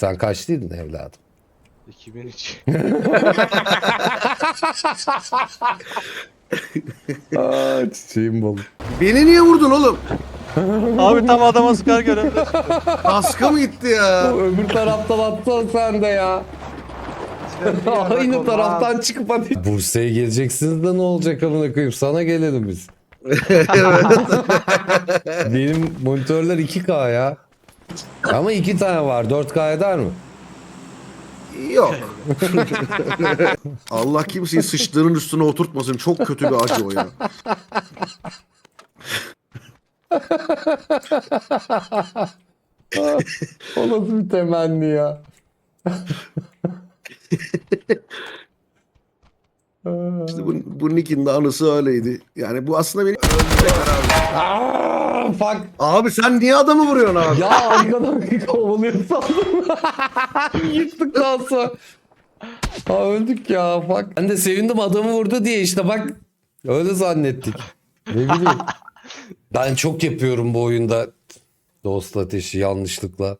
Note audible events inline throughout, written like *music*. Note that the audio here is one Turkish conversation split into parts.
Sen kaçlıydın evladım? 2003. *laughs* Aa çiçeğim bol. Beni niye vurdun oğlum? Abi tam adama sıkar görevde. Kaska mı gitti ya? Öbür taraftan atsan sen de ya. Aynı taraftan çıkıp hadi. Bursa'ya geleceksiniz de ne olacak amına koyayım? Sana gelelim biz. *laughs* Benim monitörler 2K ya. Ama iki tane var. 4K eder mi? Yok. *laughs* Allah kimseyi sıçtığının üstüne oturtmasın. Çok kötü bir acı o ya. *laughs* O nasıl bir temenni ya? *laughs* İşte bu, bu Nick'in de anısı öyleydi. Yani bu aslında beni öldürecek abi. Aa, fuck. Abi sen niye adamı vuruyorsun abi? Ya arkadan bir kovalıyor sandım. *laughs* Yıktık dansı. Ha öldük ya fuck. Ben de sevindim adamı vurdu diye işte bak. Öyle zannettik. Ne bileyim. Ben çok yapıyorum bu oyunda. Dost ateşi yanlışlıkla.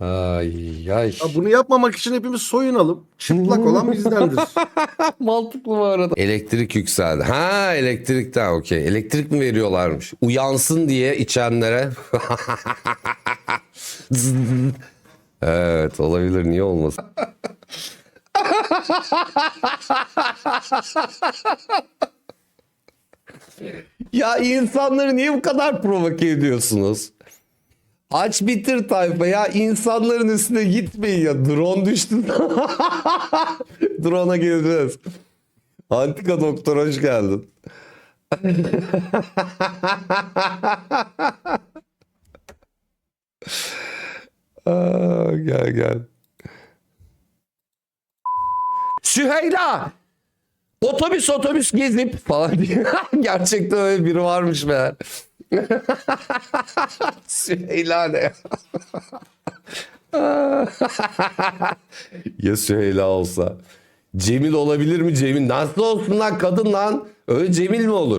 Ay ay. Ya bunu yapmamak için hepimiz soyunalım. Çıplak olan bizdendir. *laughs* Mantıklı bu arada. Elektrik yükseldi. Ha elektrikten okey. Elektrik mi veriyorlarmış? Uyansın diye içenlere. *laughs* evet olabilir niye olmasın. *laughs* ya insanları niye bu kadar provoke ediyorsunuz? Aç bitir tayfa ya insanların üstüne gitmeyin ya drone düştü. *laughs* Drone'a geleceğiz. Antika doktor hoş geldin. *laughs* Aa, gel gel. Süheyla! Otobüs otobüs gezip falan diye. *laughs* Gerçekten öyle biri varmış meğer. Süheyla ne ya? ya Süheyla olsa. Cemil olabilir mi Cemil? Nasıl olsun lan kadın lan? Öyle Cemil mi olur?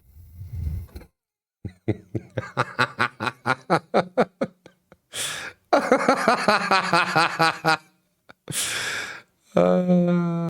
*laughs*